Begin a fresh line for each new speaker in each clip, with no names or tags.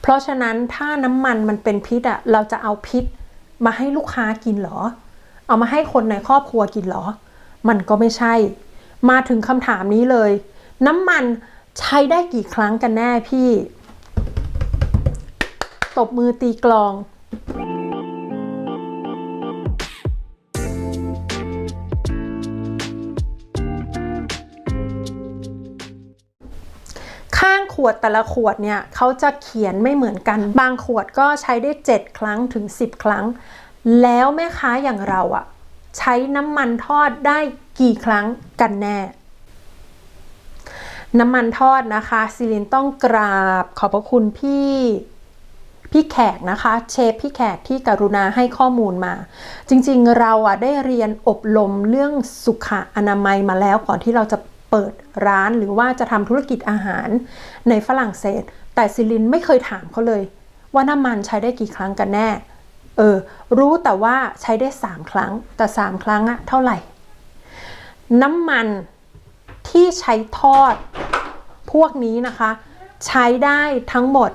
เพราะฉะนั้นถ้าน้ำมันมันเป็นพิษอะเราจะเอาพิษมาให้ลูกค้ากินเหรอ เอามาให้คนในครอบครัวกินเหรอ มันก็ไม่ใช่ มาถึงคำถามนี้เลย น้ำมันใช้ได้กี่ครั้งกันแน่พี่ ตบมือตีกลอง วดแต่ละขวดเนี่ยเขาจะเขียนไม่เหมือนกัน บางขวดก็ใช้ได้ 7 ครั้งถึง 10 ครั้ง แล้วแม่ค้าอย่างเราอะใช้น้ำมันทอดได้กี่ครั้งกันแน่ น้ำมันทอดนะคะซิลินต้องกราบขอบพระคุณพี่พี่แขกนะคะเชฟพี่แขกที่กรุณาให้ข้อมูลมา จริงๆเราอะได้เรียนอบรมเรื่องสุขอนามัยมาแล้วก่อนที่เราจะ เปิดร้านหรือว่าจะทำธุรกิจอาหารในฝรั่งเศส แต่ซิลินไม่เคยถามเขาเลย ว่าน้ำมันใช้ได้กี่ครั้งกันแน่ เออ รู้แต่ว่าใช้ได้ 3 ครั้ง แต่ 3 ครั้งอะเท่าไหร่ น้ำมันที่ใช้ทอดพวกนี้นะคะ ใช้ได้ทั้งหมด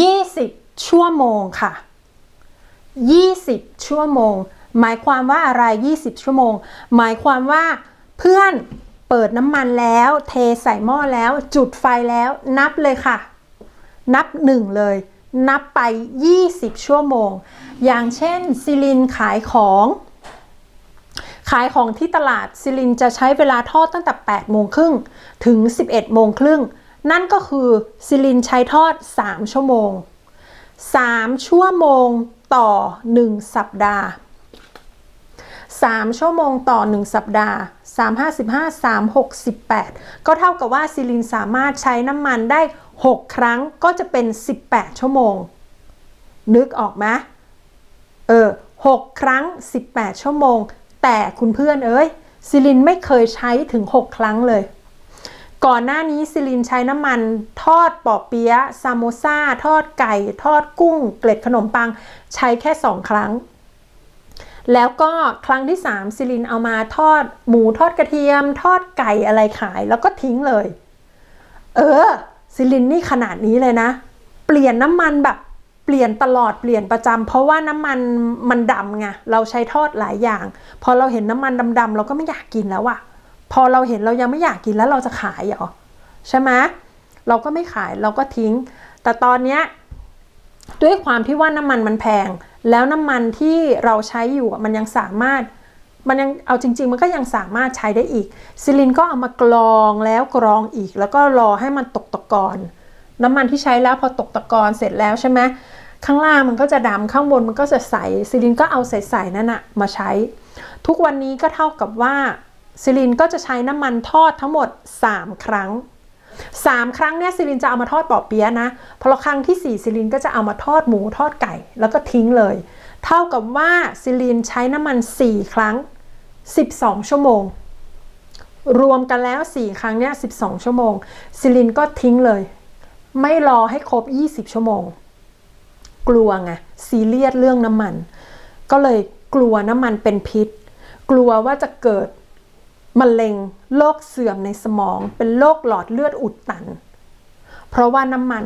20 ชั่วโมงค่ะ 20 ชั่วโมง หมายความว่าอะไร 20 ชั่วโมง หมายความว่า เพื่อนเปิดน้ำมันแล้ว เทใส่หม้อแล้ว จุดไฟแล้ว นับเลยค่ะ นับหนึ่งเลย นับไป 20 ชั่วโมง อย่างเช่นซิลินขายของ ขายของที่ตลาดซิลินจะใช้เวลาทอดตั้งแต่ 8 โมงครึ่งถึง 11 โมงครึ่ง นั่นก็คือซิลินใช้ทอด 3 ชั่วโมง 3 ชั่วโมงต่อ 1 สัปดาห์ 3 ชั่วโมงต่อ 1 สัปดาห์ 3 55 368 ก็เท่ากับว่าซิลินสามารถใช้น้ำมันได้ 6 ครั้งก็จะเป็น 18 ชั่วโมง นึกออกไหมเออ6ครั้ง 18 ชั่วโมง แต่คุณเพื่อนเอ้ยซิลินไม่เคยใช้ถึง 6 ครั้งเลย ก่อนหน้านี้ซิลินใช้น้ำมันทอดปอเปี๊ยะซามโมซาทอดไก่ ทอดกุ้ง เกล็ดขนมปัง ใช้แค่ 2 ครั้ง แล้วก็ครั้งที่ 3 ซิลินเอามาทอดหมูทอดกระเทียม ทอดไก่อะไรขายแล้วก็ทิ้งเลย เออ ซิลินนี่ขนาดนี้เลยนะ เปลี่ยนน้ำมันแบบเปลี่ยนตลอดเปลี่ยนประจำเพราะว่าน้ำมันมันดำไงเราใช้ทอดหลายอย่าง พอเราเห็นน้ำมันดำๆเราก็ไม่อยากกินแล้วอะพอเราเห็นเรายังไม่อยากกินแล้วเราจะขายเหรอใช่ไหมเราก็ไม่ขายเราก็ทิ้ง แต่ตอนเนี้ย ด้วยความที่ว่าน้ำมันมันแพง แล้วน้ำมันที่เราใช้อยู่มันยังสามารถมันยังเอาจริง ๆ มันก็ยังสามารถใช้ได้อีก ซิลินก็เอามากรองแล้วกรองอีก แล้วก็รอให้มันตกตะกอนน้ำมันที่ใช้แล้วพอตกตะกอนเสร็จแล้วใช่ไหมข้างล่างมันก็จะดำข้างบนมันก็จะใสซิลินก็เอาใสๆนั่นอะมาใช้ ทุกวันนี้ก็เท่ากับว่าซิลินก็จะใช้น้ำมันทอดทั้งหมด 3 ครั้ง 3ครั้งเนี่ยซิลินจะเอามาทอดปอเปี๊ยะนะพอครั้งที่4ซิลินก็จะเอามาทอดหมูทอดไก่ แล้วก็ทิ้งเลย เท่ากับว่าซิลินใช้น้ำมัน4ครั้ง12ชั่วโมง รวมกันแล้ว4ครั้งเนี่ย12ชั่วโมงซิลินก็ทิ้งเลย ไม่รอให้ครบ20ชั่วโมง กลัวไงซีเรียสเรื่องน้ำมัน ก็เลยกลัวน้ำมันเป็นพิษ กลัวว่าจะเกิด มะเร็งโรคเสื่อมในสมอง เป็นโรคหลอดเลือดอุดตัน เพราะว่าน้ำมัน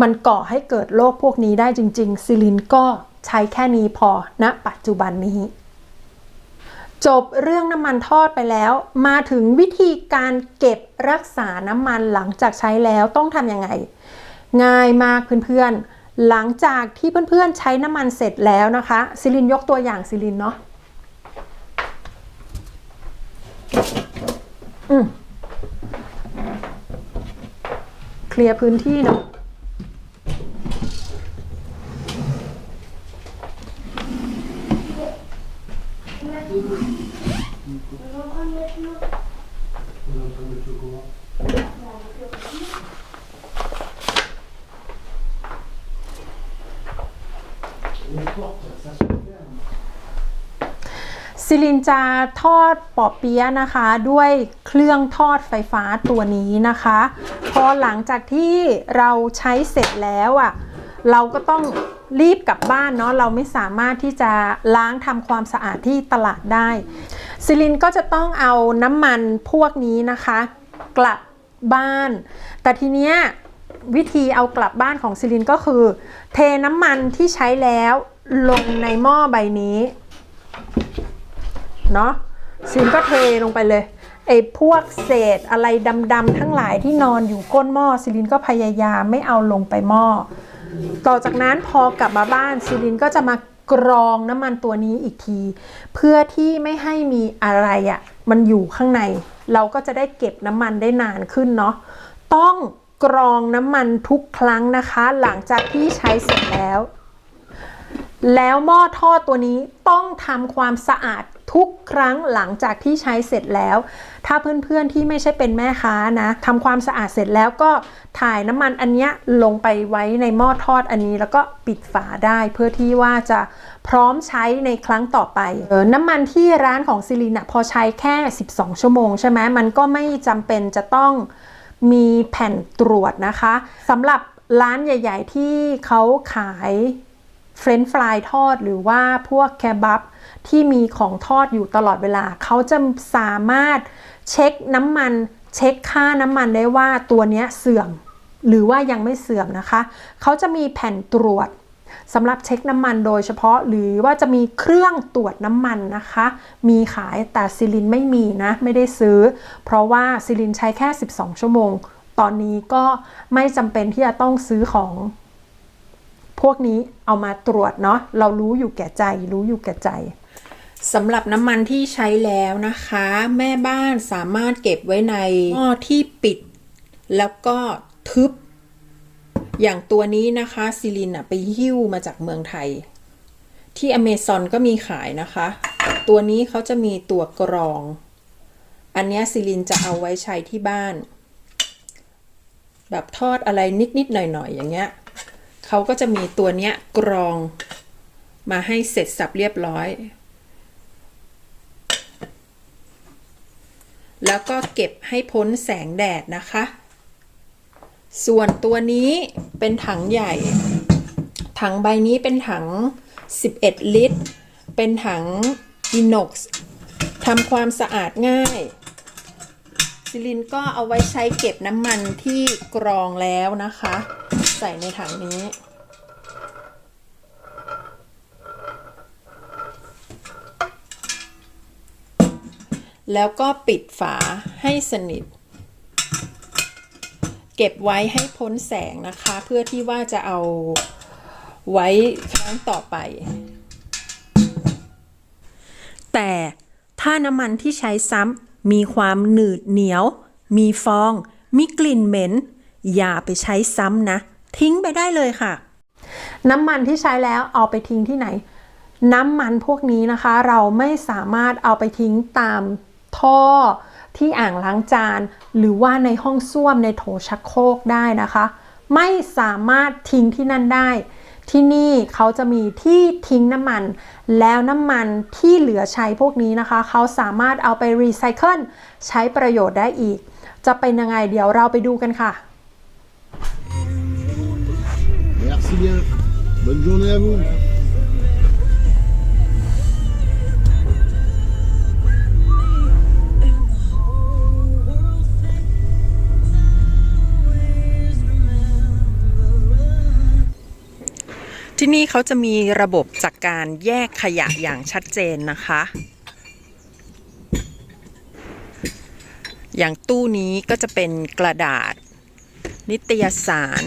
มันก่อให้เกิดโรคพวกนี้ได้จริง ๆ ซิลินก็ใช้แค่นี้พอณนะปัจจุบันนี้ จบเรื่องน้ำมันทอดไปแล้ว มาถึงวิธีการเก็บรักษาน้ำมันหลังจากใช้แล้วต้องทำยังไง ง่ายมากเพื่อนๆ หลังจากที่เพื่อนๆใช้น้ำมันเสร็จแล้วนะคะ ซิลินยกตัวอย่างซิลินเนาะ อืมเคลียร์พื้นที่เนาะ ซิลินจะทอดปอเปี๊ยะนะคะ ด้วยเครื่องทอดไฟฟ้าตัวนี้นะคะ พอหลังจากที่เราใช้เสร็จแล้วอะ่ะเราก็ต้องรีบกลับบ้านเนาะเราไม่สามารถที่จะล้างทำความสะอาดที่ตลาดได้ซิลินก็จะต้องเอาน้ำมันพวกนี้นะคะ กลับบ้าน แต่ทีเนี้ยวิธีเอากลับบ้านของซิลินก็คือ เทน้ำมันที่ใช้แล้วลงในหม้อใบนี้ เนาะซิลินก็เทลงไปเลยไอ้พวกเศษอะไรดำๆทั้งหลายที่นอนอยู่ก้นหม้อซิลินก็พยายามไม่เอาลงไปหม้อ ต่อจากนั้นพอกลับมาบ้านซิลินก็จะมากรองน้ำมันตัวนี้อีกที เพื่อที่ไม่ให้มีอะไรอะ่ะมันอยู่ข้างใน เราก็จะได้เก็บน้ำมันได้นานขึ้นเนาะต้องกรองน้ำมันทุกครั้งนะคะ หลังจากที่ใช้เสร็จแล้ว แล้วหม้อทอดตัวนี้ต้องทำความสะอาด ทุกครั้งหลังจากที่ใช้เสร็จแล้ว ถ้าเพื่อนๆที่ไม่ใช่เป็นแม่ค้านะทำความสะอาดเสร็จแล้วก็ถ่ายน้ำมันอันนี้ลงไปไว้ในหม้อทอดอันนี้ แล้วก็ปิดฝาได้เพื่อที่ว่าจะพร้อมใช้ในครั้งต่อไปออน้ำมันที่ร้านของซิลินะพอใช้แค่ 12 ชั่วโมงใช่ไหมมันก็ไม่จำเป็นจะต้องมีแผ่นตรวจนะคะสำหรับร้านใหญ่ ๆ ที่เขาขาย เฟรนช์ฟรายทอดหรือว่าพวกแคบับที่มีของทอดอยู่ตลอดเวลา เขาจะสามารถเช็คน้ำมันเช็คค่าน้ำมันได้ว่าตัวนี้เสื่อม หรือว่ายังไม่เสื่อมนะคะ เขาจะมีแผ่นตรวจสำหรับเช็คน้ำมันโดยเฉพาะหรือว่าจะมีเครื่องตรวจน้ำมันนะคะ มีขายแต่ซิลินไม่มีนะ ไม่ได้ซื้อ เพราะว่าซิลินใช้แค่ 12 ชั่วโมง ตอนนี้ก็ไม่จำเป็นที่จะต้องซื้อของ พวกนี้เอามาตรวจเนาะเรารู้อยู่แก่ใจ รู้อยู่แก่ใจสำหรับน้ำมันที่ใช้แล้วนะคะ แม่บ้านสามารถเก็บไว้ในหม้อที่ปิด แล้วก็ทึบ อย่างตัวนี้นะคะซิลินอะไปหิ้วมาจากเมืองไทย ที่อเมซอนก็มีขายนะคะ ตัวนี้เขาจะมีตัวกรอง อันนี้ซิลินจะเอาไว้ใช้ที่บ้าน แบบทอดอะไรนิดๆหน่อยๆอย่างเงี้ย เขาก็จะมีตัวเนี้ยกรองมาให้เสร็จสับเรียบร้อย แล้วก็เก็บให้พ้นแสงแดดนะคะ ส่วนตัวนี้เป็นถังใหญ่ ถังใบนี้เป็นถัง 11 ลิตร เป็นถังอิน o อกซ์ทำความสะอาดง่าย ซิลินก็เอาไว้ใช้เก็บน้ำมันที่กรองแล้วนะคะ ใส่ในถังนี้ แล้วก็ปิดฝาให้สนิท เก็บไว้ให้พ้นแสงนะคะ เพื่อที่ว่าจะเอาไว้ครั้งต่อไป แต่ถ้าน้ำมันที่ใช้ซ้ำมีความหนืดเหนียว มีฟอง มีกลิ่นเหม็น อย่าไปใช้ซ้ำนะ ทิ้งไปได้เลยค่ะ น้ำมันที่ใช้แล้วเอาไปทิ้งที่ไหน น้ำมันพวกนี้นะคะ เราไม่สามารถเอาไปทิ้งตามท่อที่อ่างล้างจาน หรือว่าในห้องส้วมในโถชักโครกได้นะคะ ไม่สามารถทิ้งที่นั่นได้ ที่นี่เขาจะมีที่ทิ้งน้ำมัน แล้วน้ำมันที่เหลือใช้พวกนี้นะคะ เขาสามารถเอาไปรีไซเคิลใช้ประโยชน์ได้อีก จะเป็นยังไงเดี๋ยวเราไปดูกันค่ะ
Merci bien. Bonne journée à vous.
ที่นี่เขาจะมีระบบจากการแยกขยะอย่างชัดเจนนะคะ อย่างตู้นี้ก็จะเป็นกระดาษ นิตยสาร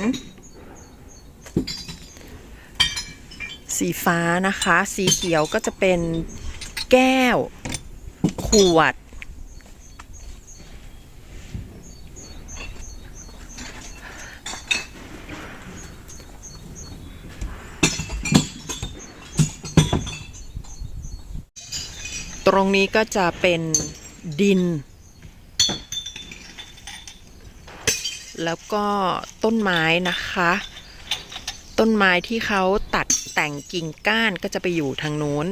สีฟ้านะคะ สีเขียวก็จะเป็นแก้ว ขวด ตรงนี้ก็จะเป็นดิน แล้วก็ต้นไม้นะคะ ต้นไม้ที่เขา แต่งกิ่งก้านก็จะไปอยู่ทางนู้น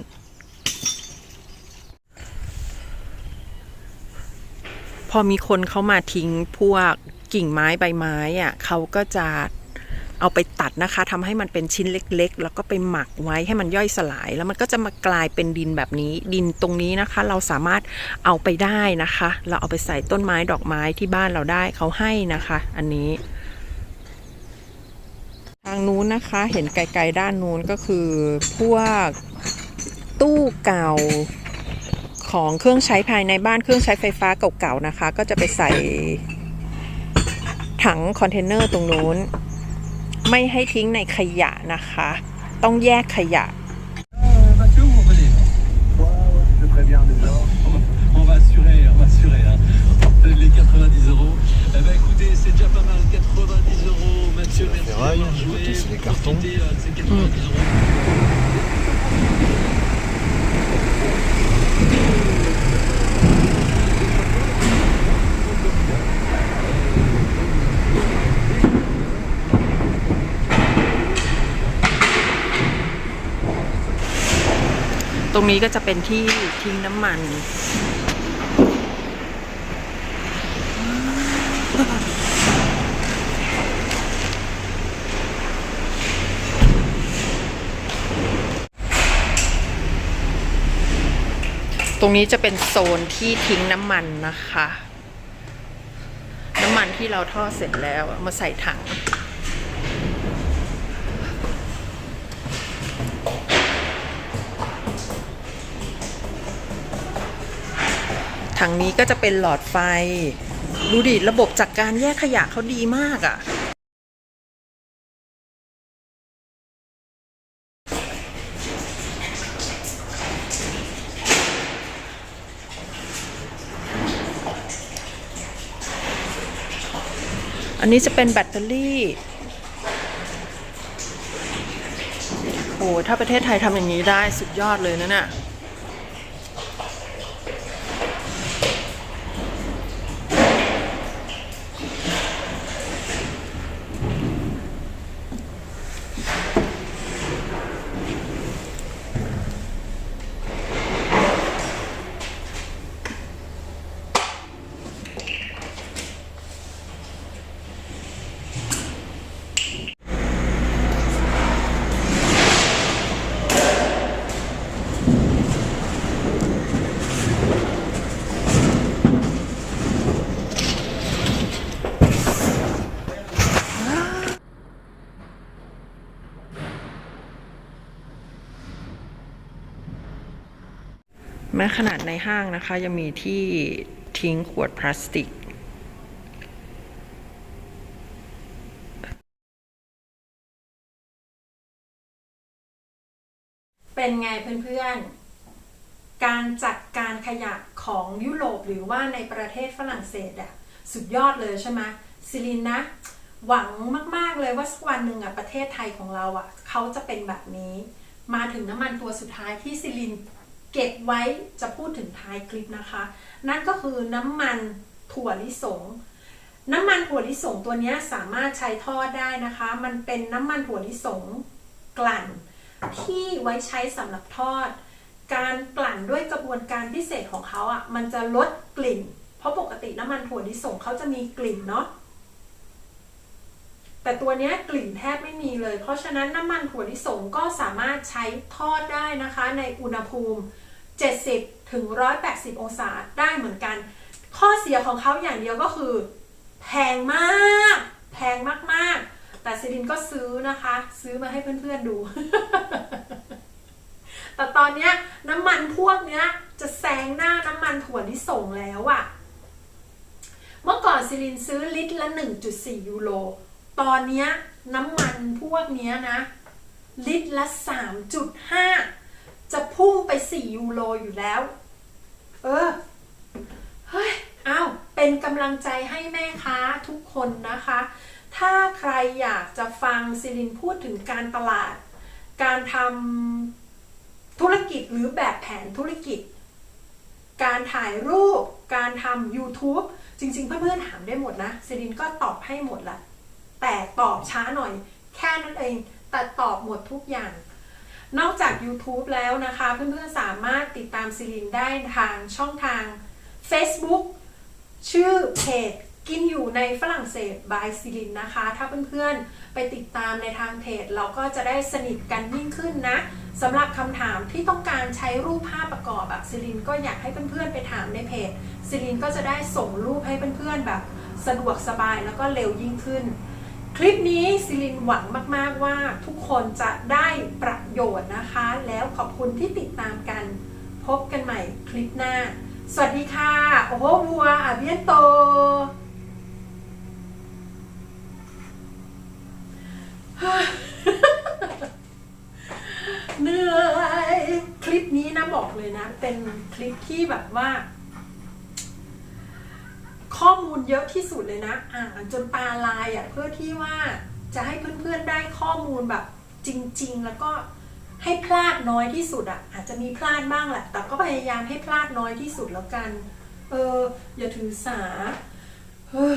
พอมีคนเขามาทิ้งพวกกิ่งไม้ใบไม้อะเขาก็จะเอาไปตัดนะคะทำให้มันเป็นชิ้นเล็ก ๆ แล้วก็ไปหมักไว้ให้มันย่อยสลาย แล้วมันก็จะมากลายเป็นดินแบบนี้ ดินตรงนี้นะคะ เราสามารถเอาไปได้นะคะ เราเอาไปใส่ต้นไม้ดอกไม้ที่บ้านเราได้เขาให้นะคะ อันนี้ ทางนู้นนะคะเห็นไกลๆด้านนู้นก็คือพวกตู้เก่าของเครื่องใช้ภายในบ้านเครื่องใช้ไฟฟ้าเก่าๆนะคะ ก็จะไปใส่ถังคอนเทนเนอร์ตรงนู้น ไม่ให้ทิ้งในขยะนะคะ ต้องแยกขยะ
On va assurer, on va assurer. Hein. Les 90 euros. Eh ben écoutez, c'est déjà pas mal. C'est la
ferraille, côté, c'est les cartons.
Mmh.
ตรงนี้ก็จะเป็นที่ทิ้งน้ำมัน ตรงนี้จะเป็นโซนที่ทิ้งน้ำมันนะคะ น้ำมันที่เราทอดเสร็จแล้วมาใส่ถัง ถังนี้ก็จะเป็นหลอดไฟ ดูดิ ระบบจัดกการแยกขยะเขาดีมากอะ่ะ นี้จะเป็นแบตเตอรี่ โอ้ ถ้าประเทศไทยทำอย่างนี้ได้สุดยอดเลยนะเนี่ย ม้ขนาดในห้างนะคะ ยังมีที่ทิ้งขวดพลาสติก
เป็นไงเพื่อนๆ การจัดการขยะของยุโรปหรือว่าในประเทศฝรั่งเศสอะสุดยอดเลยใช่ไหมซิลินนะ หวังมากๆเลยว่าสักวันหนึ่งอะประเทศไทยของเราอะเขาจะเป็นแบบนี้ มาถึงน้ำมันตัวสุดท้ายที่ซิลิน เก็บไว้จะพูดถึงท้ายคลิปนะคะ นั่นก็คือน้ำมันถั่วลิสง น้ำมันถั่วลิสงตัวนี้สามารถใช้ทอดได้นะคะ มันเป็นน้ำมันถั่วลิสงกลั่น ที่ไว้ใช้สำหรับทอด การกลั่นด้วยกระบวนการพิเศษของเขาอะมันจะลดกลิ่น เพราะปกติน้ำมันถั่วลิสงเขาจะมีกลิ่นเนาะแต่ตัวนี้กลิ่นแทบไม่มีเลย เพราะฉะนั้นน้ำมันถั่วลิสงก็สามารถใช้ทอดได้นะคะ ในอุณหภูมิ 70ถึง180 องศาได้เหมือนกัน ข้อเสียของเขาอย่างเดียวก็คือ แพงมาก แพงมากๆ แต่ซิลินก็ซื้อนะคะ ซื้อมาให้เพื่อนๆดู แต่ตอนนี้น้ำมันพวกเนี้ย จะแซงหน้าน้ำมันถั่วลิสงแล้วอะเมื่อก่อนซิลินซื้อลิตรละ 1.4 ยูโร ตอนนี้น้ำมันพวกเนี้ยนะ ลิตรละ 3.5 จะพุ่งไป 4 ยูโรอยู่แล้ว เออ เฮ้ยอ้าวเป็นกำลังใจให้แม่ค้าทุกคนนะคะ ถ้าใครอยากจะฟังซิลินพูดถึงการตลาด การทำธุรกิจหรือแบบแผนธุรกิจ การถ่ายรูป การทำ YouTube จริง ๆ เพื่อนๆถามได้หมดนะซิลินก็ตอบให้หมดละแต่ตอบช้าหน่อย แค่นั้นเอง แต่ตอบหมดทุกอย่าง นอกจาก YouTube แล้วนะคะ เพื่อนๆสามารถติดตามซิลินได้ทางช่องทาง Facebook ชื่อเพจกินอยู่ในฝรั่งเศส by ซิลินนะคะ ถ้าเพื่อนๆ ไปติดตามในทางเพจ เราก็จะได้สนิทกันยิ่งขึ้นนะสำหรับคำถามที่ต้องการใช้รูปภาพประกอบแบบซิลินก็อยากให้เพื่อนๆ ไปถามในเพจซิลินก็จะได้ส่งรูปให้เพื่อนๆแบบสะดวกสบายแล้วก็เร็วยิ่งขึ้น คลิปนี้ซิลินหวังมาก ๆ ว่าทุกคนจะได้ประโยชน์นะคะ แล้วขอบคุณที่ติดตามกัน พบกันใหม่คลิปหน้า สวัสดีค่ะ โอ้โหวัวอาเบียนโต เหนื่อย คลิปนี้นะบอกเลยนะ เป็นคลิปที่แบบว่า มูลเยอะที่สุดเลยนะ อ่านจนตาลายอะ่ะเพื่อที่ว่าจะให้เพื่อนๆได้ข้อมูลแบบจริง ๆ แล้วก็ให้พลาดน้อยที่สุดอะ่ะอาจจะมีพลาดบ้างแหละ แต่ก็พยายามให้พลาดน้อยที่สุดแล้วกัน เอออย่าถือสาเฮ้อ